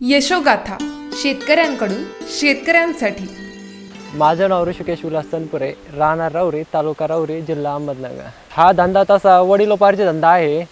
यशोगाथा शेतकऱ्यांकडून शेतकऱ्यांसाठी. माझं नाव ऋषिकेश विलास तनपुरे राहणार राऊरी तालुका राऊरी जिल्हा अहमदनगर. हा धंदा तसा वडिलोपार्जित धंदा आहे.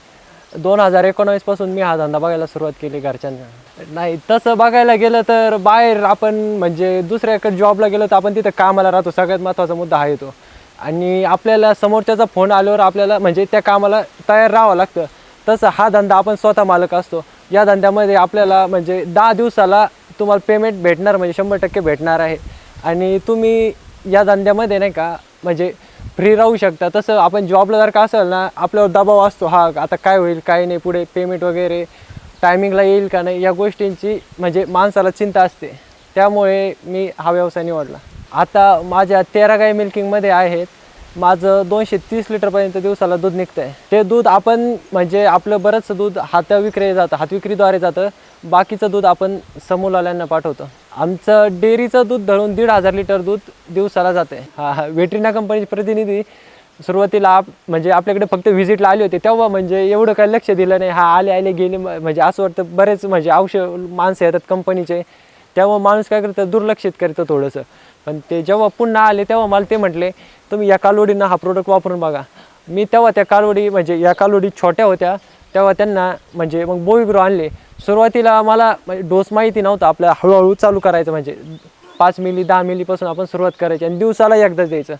दोन हजार एकोणावीसपासून मी हा धंदा बघायला सुरुवात केली घरच्यांना. नाही तसं बघायला गेलं तर बाहेर आपण म्हणजे दुसऱ्याकडे जॉबला गेलो तर आपण तिथं कामाला राहतो. सगळ्यात महत्त्वाचा मुद्दा हा येतो. आणि आपल्याला समोरच्याचा फोन आल्यावर आपल्याला म्हणजे त्या कामाला तयार राहावं लागतं. तसं हा धंदा आपण स्वतः मालक असतो. या धंद्यामध्ये आपल्याला म्हणजे दहा दिवसाला तुम्हाला पेमेंट भेटणार म्हणजे शंभर टक्के भेटणार आहे. आणि तुम्ही या धंद्यामध्ये नाही का म्हणजे फ्री राहू शकता. तसं आपण जॉबला जर का असेल ना आपल्यावर दबाव असतो हा आता काय होईल काय नाही पुढे पेमेंट वगैरे टायमिंगला येईल का नाही या गोष्टींची म्हणजे माणसाला चिंता असते. त्यामुळे मी हा व्यवसाय निवडला. आता माझ्या तेरा गाई मिल्किंगमध्ये आहेत माझं दोनशे तीस लिटरपर्यंत दिवसाला दूध निघतं आहे ते दूध आपण म्हणजे आपलं बरंचसं दूध हात विक्री जातं हातविक्रीद्वारे जातं. बाकीचं दूध आपण समूलवाल्यांना पाठवतो. आमचं डेअरीचं दूध धरून दीड हजार लिटर दूध दिवसाला जाते हा हा वेटरिना कंपनीचे प्रतिनिधी सुरुवातीला आप म्हणजे आपल्याकडे फक्त व्हिजिटला आले होते. तेव्हा म्हणजे एवढं काही लक्ष दिलं नाही. हा आले आले गेले म्हणजे असं वाटतं बरेच म्हणजे औषध माणसं येतात कंपनीचे. तेव्हा माणूस काय करतं? दुर्लक्षित करतं थोडंसं. पण ते जेव्हा पुन्हा आले तेव्हा मला ते म्हटले तुम्ही या कालोडींना हा प्रोडक्ट वापरून बघा. मी तेव्हा त्या कालवडी म्हणजे या कालोडी छोट्या होत्या तेव्हा त्यांना म्हणजे मग बोईग्रो आणले. सुरुवातीला मला म्हणजे डोस माहिती नव्हता आपल्या हळूहळू चालू करायचं म्हणजे पाच मिली दहा मिलीपासून आपण सुरुवात करायची आणि दिवसाला एकदाच द्यायचं.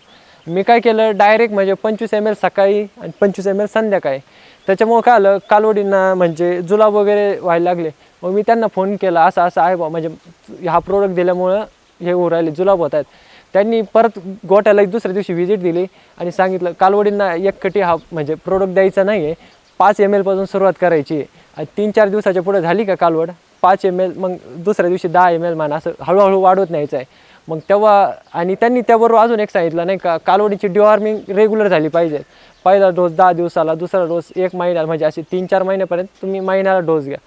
मी काय केलं डायरेक्ट म्हणजे पंचवीस एम एल सकाळी आणि पंचवीस एम एल संध्याकाळी. त्याच्यामुळं काय आलं कालवडींना म्हणजे जुलाब वगैरे व्हायला लागले. मग मी त्यांना फोन केला असं असं आहे बा म्हणजे हा प्रोडक्ट दिल्यामुळं हे होऊ राहिले जुलाब होत आहेत. त्यांनी परत गोट्याला एक दुसऱ्या दिवशी व्हिजिट दिली आणि सांगितलं कालवडींना एक कटी हा म्हणजे प्रोडक्ट द्यायचा नाही आहे पाच एम एलपासून सुरुवात करायची आहे. आणि तीन चार दिवसाच्या पुढे झाली का कालवड? पाच एम एल मग दुसऱ्या दिवशी दहा एम एल म्हणा असं हळूहळू वाढवत न्यायचं आहे. मग तेव्हा आणि त्यांनी त्याबरोबर अजून एक सांगितलं नाही का कालवडीची डिवॉर्मिंग रेग्युलर झाली पाहिजे. पहिला डोस दहा दिवसाला दुसरा डोस एक महिन्याला म्हणजे असे तीन चार महिन्यापर्यंत तुम्ही महिन्याला डोस घ्या.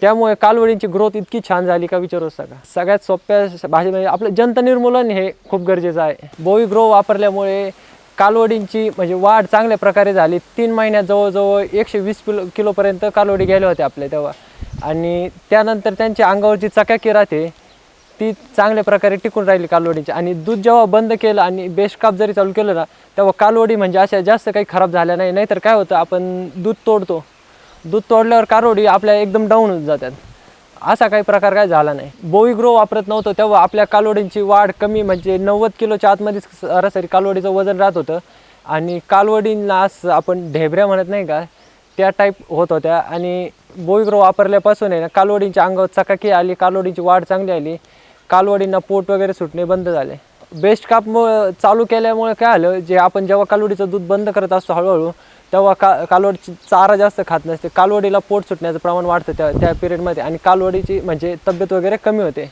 त्यामुळे कालवडींची ग्रोथ इतकी छान झाली का विचारूच नका सगळ्यात सोप्या भाषेमध्ये म्हणजे आपलं जंत निर्मूलन हे खूप गरजेचं आहे. बोई ग्रो वापरल्यामुळे कालवडींची म्हणजे वाढ चांगल्या प्रकारे झाली. तीन महिन्यात जवळजवळ एकशे वीस किलो किलोपर्यंत कालवडी गेल्या होत्या आपल्या तेव्हा. आणि त्यानंतर त्यांच्या अंगावरची चकाकी राहते ती चांगल्या प्रकारे टिकून राहिली कालवडीची. आणि दूध जेव्हा बंद केलं आणि बेस्ट काप जरी चालू केलं ना तेव्हा कालवडी म्हणजे अशा जास्त काही खराब झाल्या नाही. नाहीतर काय होतं आपण दूध तोडतो. दूध तोडल्यावर कारोडी आपल्या एकदम डाऊन होत जातात. असा काही प्रकार काय झाला नाही. बोई ग्रो वापरत नव्हतो तेव्हा आपल्या कालवडींची वाढ कमी म्हणजे नव्वद किलोच्या आतमध्येच सरासरी कालवडीचं वजन राहत होतं. आणि कालवडींना असं आपण ढेबऱ्या म्हणत नाही का त्या टाईप होत होत्या. आणि बोईग्रो वापरल्यापासून आहे ना कालवडींच्या अंगावर चकाकी आली कालवडींची वाढ चांगली आली. कालवडींना पोट वगैरे सुटणे बंद झाले. बेस्ट काप चालू केल्यामुळे काय आलं जे आपण जेव्हा कालवडीचं दूध बंद करत असतो हळूहळू तेव्हा का कालवडीची चारा जास्त खात नसते. कालवडीला पोट सुटण्याचं प्रमाण वाढतं त्या त्या पिरियडमध्ये आणि कालवडीची म्हणजे तब्येत वगैरे कमी होते.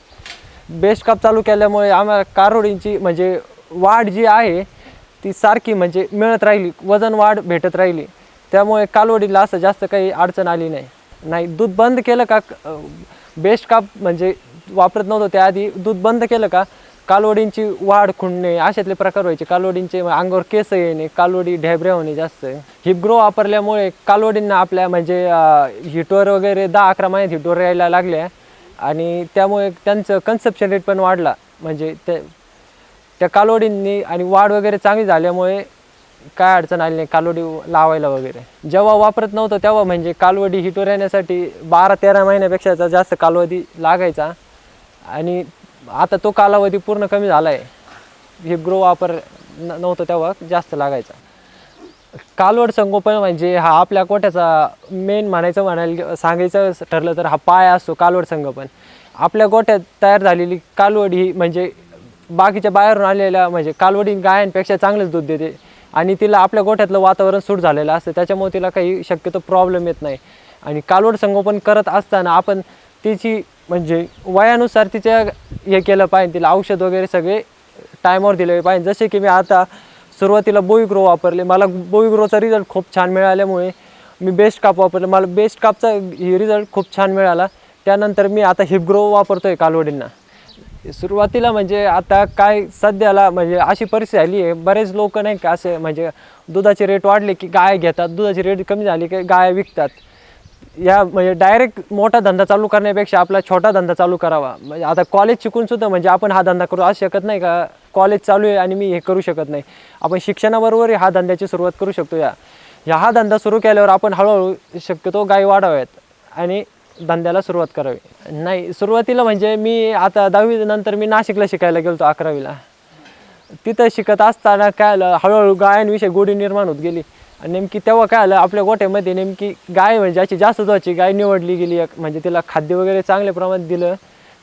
बेस्ट काप चालू केल्यामुळे आम्हाला कारोडींची म्हणजे वाढ जी आहे ती सारखी म्हणजे मिळत राहिली वजन वाढ भेटत राहिली. त्यामुळे कालवडीला असं जास्त काही अडचण आली नाही. नाही दूध बंद केलं का बेस्ट काप म्हणजे वापरत नव्हतं त्याआधी दूध बंद केलं का कालवडींची वाढ खुंडणे अशातले प्रकार व्हायचे. कालवडींचे अंगावर केस येणे कालवडी ढेबऱ्या होणे जास्त. हिपग्रो वापरल्यामुळे कालवडींना आपल्या म्हणजे हिटवर वगैरे दहा अकरा महिन्यात हिटवर यायला लागल्या. आणि त्यामुळे त्यांचं कन्सेप्शन रेट पण वाढला. म्हणजे ते त्या कालवडींनी आणि वाढ वगैरे चांगली झाल्यामुळे काय अडचण आली नाही कालवडी लावायला वगैरे. जेव्हा वापरत नव्हतं तेव्हा म्हणजे कालवडी हिटवर येण्यासाठी बारा तेरा महिन्यापेक्षा जास्त कालवधी लागायचा. आणि आता तो कालावधी पूर्ण कमी झाला आहे हे ग्रो वापर न नव्हतं तेव्हा जास्त लागायचा. कालवड संगोपन म्हणजे हा आपल्या कोट्याचा मेन म्हणायचं म्हणायला सांगायचं ठरलं तर हा पाय असतो कालवड संगोपन. आपल्या गोट्यात तयार झालेली कालवड ही म्हणजे बाकीच्या बाहेरून आलेल्या म्हणजे कालवडी गायांपेक्षा चांगलंच दूध देते. आणि तिला आपल्या गोठ्यातलं वातावरण सूट झालेलं असतं. त्याच्यामुळे तिला काही शक्यतो प्रॉब्लेम येत नाही. आणि कालवड संगोपन करत असताना आपण तिची म्हणजे वयानुसार तिच्या हे केलं पाहिजे तिला औषध वगैरे सगळे टायमावर दिले पाहिजे. जसे की मी आता सुरुवातीला बोई ग्रो वापरले. मला बोई ग्रोचा रिझल्ट खूप छान मिळाल्यामुळे मी बेस्ट काप वापरले. मला बेस्ट कापचा रिझल्ट खूप छान मिळाला. त्यानंतर मी आता हिपग्रो वापरतो आहे कालवडींना. सुरुवातीला म्हणजे आता काय सध्याला म्हणजे अशी परिस्थिती आली आहे. बरेच लोक नाही का असे म्हणजे दुधाचे रेट वाढले की गाय घेतात. दुधाची रेट कमी झाली की गाय विकतात. या म्हणजे डायरेक्ट मोठा धंदा चालू करण्यापेक्षा आपला छोटा धंदा चालू करावा. म्हणजे आता कॉलेज शिकून सुद्धा म्हणजे आपण हा धंदा करू असू शकत नाही का? कॉलेज चालू आहे आणि मी हे करू शकत नाही. आपण शिक्षणाबरोबर हा धंद्याची सुरुवात करू शकतो या. या हा धंदा सुरू केल्यावर आपण हळूहळू शक्यतो गाय वाढाव्यात आणि धंद्याला सुरुवात करावी. नाही सुरुवातीला म्हणजे मी आता दहावी नंतर मी नाशिकला शिकायला गेलो अकरावीला. तिथं शिकत असताना काय हळूहळू गायनविषयी गोडी निर्माण होत गेली. आणि नेमकी तेव्हा काय आलं आपल्या गोठ्यामध्ये नेमकी गाय म्हणजे अशी जास्त दुधाची गाय निवडली गेली म्हणजे तिला खाद्य वगैरे चांगल्या प्रमाणात दिलं.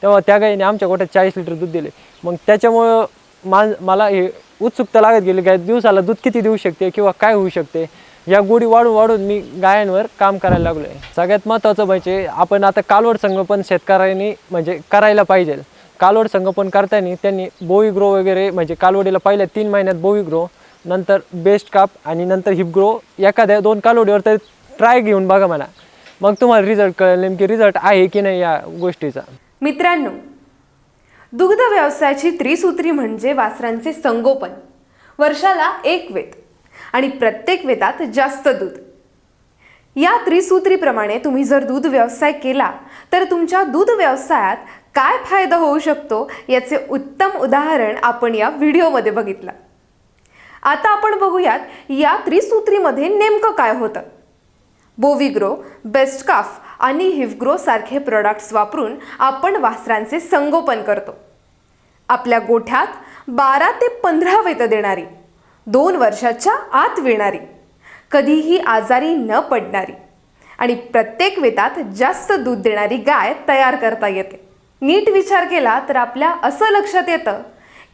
तेव्हा त्या गायीने आमच्या गोठ्यात चाळीस लिटर दूध दिले. मग त्याच्यामुळं मा मला हे उत्सुकता लागत गेली गाय दिवसाला दूध किती देऊ शकते किंवा काय होऊ शकते? या गोडी वाढून वाढून मी गायांवर काम करायला लागलो आहे सगळ्यात महत्त्वाचं म्हणजे आपण आता कालवड संगोपन शेतकऱ्यांनी म्हणजे करायला पाहिजे. कालवड संगोपन करताना त्यांनी बोवी ग्रो वगैरे म्हणजे कालवडीला पहिल्या तीन महिन्यात बोवी ग्रो नंतर बेस्ट काप आणि नंतर हिपग्रो एखाद्या दोन कालोडीवर तरी ट्राय घेऊन बघा मला. मग तुम्हाला रिझल्ट कळेल नेमकी रिझल्ट आहे की नाही या गोष्टीचा. मित्रांनो दुग्ध व्यवसायाची त्रिसूत्री म्हणजे वासरांचे संगोपन वर्षाला एक वेत आणि प्रत्येक वेतात जास्त दूध. या त्रिसूत्रीप्रमाणे तुम्ही जर दूध व्यवसाय केला तर तुमच्या दूध व्यवसायात काय फायदा होऊ शकतो याचे उत्तम उदाहरण आपण या व्हिडिओमध्ये बघितलं. आता आपण बघूयात या त्रिसूत्रीमध्ये नेमकं काय होतं. बोविग्रो बेस्ट काफ आणि हिवग्रो सारखे प्रोडक्ट्स वापरून आपण वासरांचे संगोपन करतो. आपल्या गोठ्यात बारा ते पंधरा वेत देणारी दोन वर्षाच्या आत विणारी कधीही आजारी न पडणारी आणि प्रत्येक वेतात जास्त दूध देणारी गाय तयार करता येते. नीट विचार केला तर आपल्या असं लक्षात येतं